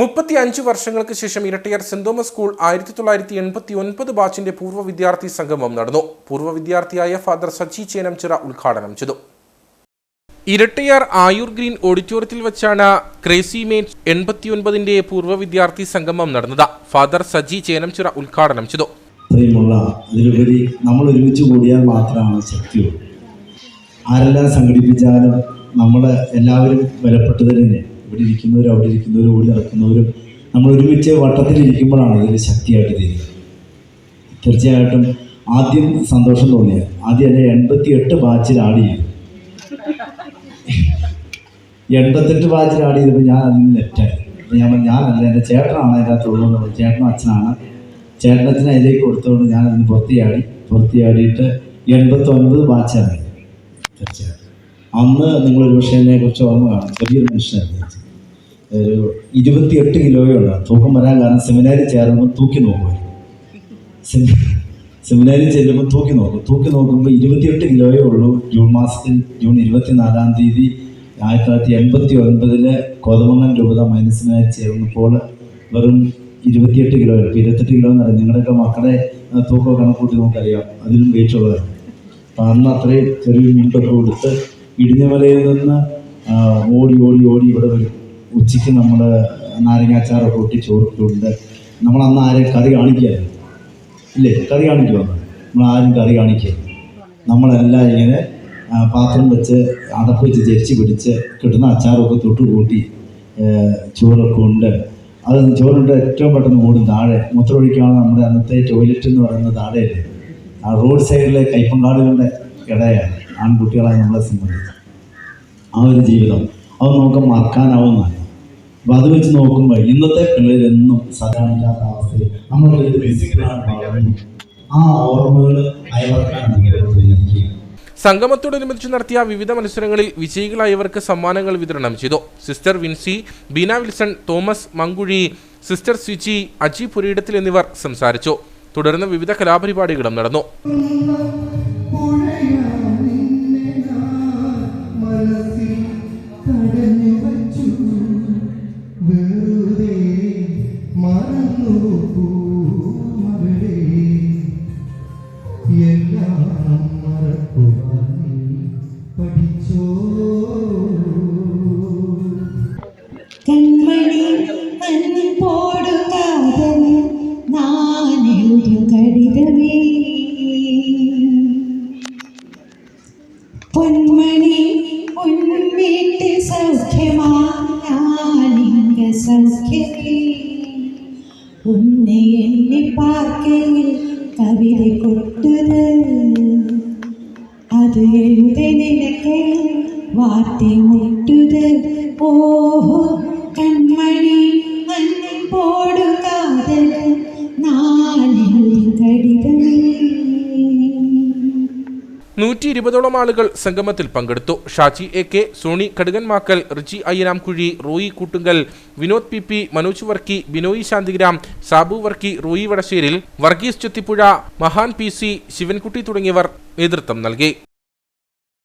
മുപ്പത്തി അഞ്ച് വർഷങ്ങൾക്ക് ശേഷം ഇരട്ടിയർ സെന്റ് തോമസ് സ്കൂൾ ആയിരത്തി തൊള്ളായിരത്തി എൺപത്തി ഒൻപത് ബാച്ചിന്റെ പൂർവ വിദ്യാർത്ഥി സംഗമം നടന്നു. പൂർവ വിദ്യാർത്ഥിയായ ഫാദർ സച്ചി ചേനംചിറ ഉദ്ഘാടനം ചെയ്തു. ഇരട്ടയാർ ആയൂർ ഗ്രീൻ ഓഡിറ്റോറിയത്തിൽ വെച്ചാണ് ക്രേസി മേറ്റ് എൺപത്തിയൊൻപതിന്റെ പൂർവ വിദ്യാർത്ഥി സംഗമം നടന്നത്. ഫാദർ സജി ചേനംചിറ ഉദ്ഘാടനം ചെയ്തു. നമ്മൾ ഒരുമിച്ച് കൂടിയാൽ മാത്രമാണ് ആരെല്ലാം സംഘടിപ്പിച്ചാലും നമ്മൾ എല്ലാവരും വിലപ്പെട്ടത് തന്നെ. ഇവിടെ ഇരിക്കുന്നവരും അവിടെ ഇരിക്കുന്നവരും ഓടി നടക്കുന്നവരും നമ്മൾ ഒരുമിച്ച് വട്ടത്തിലിരിക്കുമ്പോഴാണ് അതിന്റെ ശക്തിയായിട്ട് തീരുന്നത്. തീർച്ചയായിട്ടും ആദ്യം സന്തോഷം തോന്നിയത് ആദ്യം എന്റെ എൺപത്തി എട്ട് ബാച്ചിൽ ചെയ്തു. എൺപത്തെട്ട് ബാച്ചിൽ ആഡ് ചെയ്തപ്പോൾ ഞാൻ അതിൽ നിന്ന് ലെഫ്റ്റായി ഞാൻ ഞാനല്ല എന്റെ ചേട്ടനാണ് അതിന്റെ അകത്തുള്ളൂ എന്ന് ചേട്ടനും അച്ഛനാണ്. ചേട്ടനച്ഛനെ അതിലേക്ക് കൊടുത്തുകൊണ്ട് ഞാൻ അതിന് പുറത്തിയാടി പുറത്തിയാടിയിട്ട് എൺപത്തൊൻപത് ബാച്ചാണ് തീർച്ചയായിട്ടും. അന്ന് നിങ്ങളൊരു എന്നെ കുറിച്ച് ഓർമ്മ കാണും. ചെറിയൊരു മനുഷ്യനായിരുന്നു ഒരു ഇരുപത്തിയെട്ട് കിലോയേ ഉള്ളൂ. തൂക്കം വരാൻ കാരണം സെമിനാരിൽ ചേർന്നപ്പോൾ തൂക്കി നോക്കും സെമി സെമിനാരിൽ ചെല്ലുമ്പോൾ തൂക്കി നോക്കും. തൂക്കി നോക്കുമ്പോൾ ഇരുപത്തിയെട്ട് കിലോയേ ഉള്ളൂ. ജൂൺ മാസത്തിൽ ജൂൺ ഇരുപത്തിനാലാം തീയതി ആയിരത്തി തൊള്ളായിരത്തി എൺപത്തി ഒൻപതിൽ കോതമംഗം രൂപത മൈനസിനായി ചേർന്നപ്പോൾ വെറും ഇരുപത്തിയെട്ട് കിലോ ഇപ്പോൾ ഇരുപത്തെട്ട് കിലോ എന്നറിയാം നിങ്ങളുടെയൊക്കെ മക്കളെ തൂക്കം കണക്കൂട്ടി നമുക്കറിയാം. അതിലും വെയിറ്റ് ഉള്ളതാണ് അപ്പം അന്ന് അത്രയും ചെറിയ മീൻ തൊട്ട് കൊടുത്ത് ഇടിഞ്ഞമലയിൽ നിന്ന് ഓടി ഓടി ഓടി ഇവിടെ വരും. ഉച്ചയ്ക്ക് നമ്മൾ നാരങ്ങാച്ചാറൊക്കെ കൂട്ടി ചോറിട്ടുണ്ട് നമ്മൾ അന്ന് ആരെയും കറി കാണിക്കുകയായിരുന്നു ഇല്ലേ? കറി കാണിക്കുമോ നമ്മൾ ആരും കറി കാണിക്കുക നമ്മളെല്ലാം ഇങ്ങനെ പാത്രം വെച്ച് അടപ്പ് വെച്ച് ജരിച്ച് പിടിച്ച് കിട്ടുന്ന അച്ചാറൊക്കെ തൊട്ട് കൂട്ടി ചോറൊക്കെ ഉണ്ട് അത് ചോറുണ്ട് ഏറ്റവും പെട്ടെന്ന് ഓടും താഴെ. മൂത്രമൊഴിക്കാണ് നമ്മുടെ അന്നത്തെ ടോയ്ലറ്റ് എന്ന് പറയുന്നത് താഴെയല്ലേ? ആ റോഡ് സൈഡിലെ കൈപ്പങ്കാടുകളുടെ ഇടയാണ് ആൺകുട്ടികളായി നമ്മളെ സംബന്ധിച്ച്. ആ ഒരു ജീവിതം. അത് നമുക്ക് മറക്കാനാവുന്നതാണ് അപ്പം അത് വെച്ച് നോക്കുമ്പോൾ ഇന്നത്തെ പിള്ളേരെന്നും സാധാരണ അവസ്ഥയിൽ നമ്മളൊരു ബേസിക്കലാണ് വളർന്നു ആ ഓർമ്മകൾ അയവർക്കാണ് സംഗമത്തോടനുബന്ധിച്ച് നടത്തിയ വിവിധ മത്സരങ്ങളിൽ വിജയികളായവർക്ക് സമ്മാനങ്ങൾ വിതരണം ചെയ്തു. Sister Vincy Beena Wilson Thomas Mankuzhi sister Swichy Aji Purayidathil എന്നിവർ സംസാരിച്ചു. തുടർന്ന് വിവിധ കലാപരിപാടികളും നടന്നു. പൊന്മണി ഉൻവീട്ട് സൗഖ്യമാലിംഗ സൗഖ്യമേ ഉന്നെ എണ്ണി പാർക്കയിൽ കവിത കൊട്ടത് അത് എഴുതി നിനക്ക് വാർത്തി മുട്ടുത് ഓഹോ നൂറ്റി ഇരുപതോളം ആളുകൾ സംഗമത്തിൽ പങ്കെടുത്തു. Shaji A K Sony Kadukanmakkal Riji Ayyanamkuzhi Roy Koottunkal Vinod P P Manoj Varkey Binoy Shantigram Sabu Varkey Roy Vadasseril Varghese Chuthippuzha Mahan P C Sivankutty തുടങ്ങിയവർ നേതൃത്വം നൽകി.